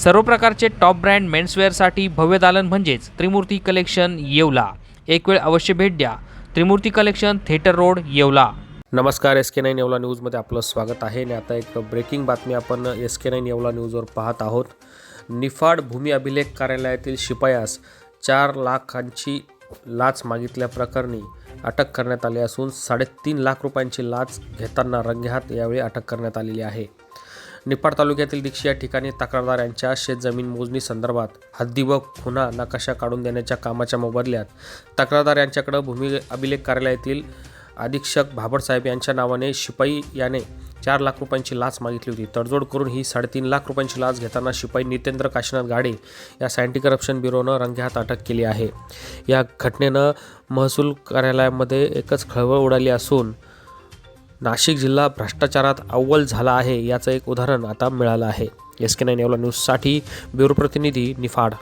सर्व प्रकारचे top brand मेन्सवेअरसाठी भव्य दालन म्हणजेच त्रिमूर्ती कलेक्शन येवला. एक वेळ अवश्य भेट द्या. Trimurti collection theatre road Yeola. नमस्कार एस के नाईन येवला न्यूजमध्ये आपलं स्वागत आहे. आणि आता एक ब्रेकिंग बातमी आपण एस के नाईन येवला न्यूजवर पाहत आहोत. निफाड भूमी अभिलेख कार्यालयातील शिपायास चार लाखांची लाच मागितल्याप्रकरणी अटक करण्यात आली असून साडेतीन लाख रुपयांची लाच घेताना रंगेहात यावेळी अटक करण्यात आलेली आहे. निफाड तालुक्यातील दीक्षी या ठिकाणी तक्रारदार यांच्या शेतजमीन मोजणी संदर्भात हद्दी व खुना नकाशा काढून देण्याच्या कामाच्या मोबदल्यात तक्रारदार यांच्याकडे भूमी अभिलेख कार्यालयातील अधीक्षक भाबडसाहेब यांच्या नावाने शिपाई याने चार लाख रुपयांची लाच मागितली होती. तडजोड करून ही साडेतीन लाख रुपयांची लाच घेताना शिपाई नितेंद्र काशीनाथ गाडे या अँटी करप्शन ब्युरोनं रंगेहात अटक केली आहे. या घटनेनं महसूल कार्यालयामध्ये एकच खळबळ उडाली असून नाशिक जिल्हा भ्रष्टाचारात अव्वल झाला आहे याचं एक उदाहरण आता मिळालं आहे. एस के नाईन न्यूजसाठी ब्युरो प्रतिनिधी निफाड.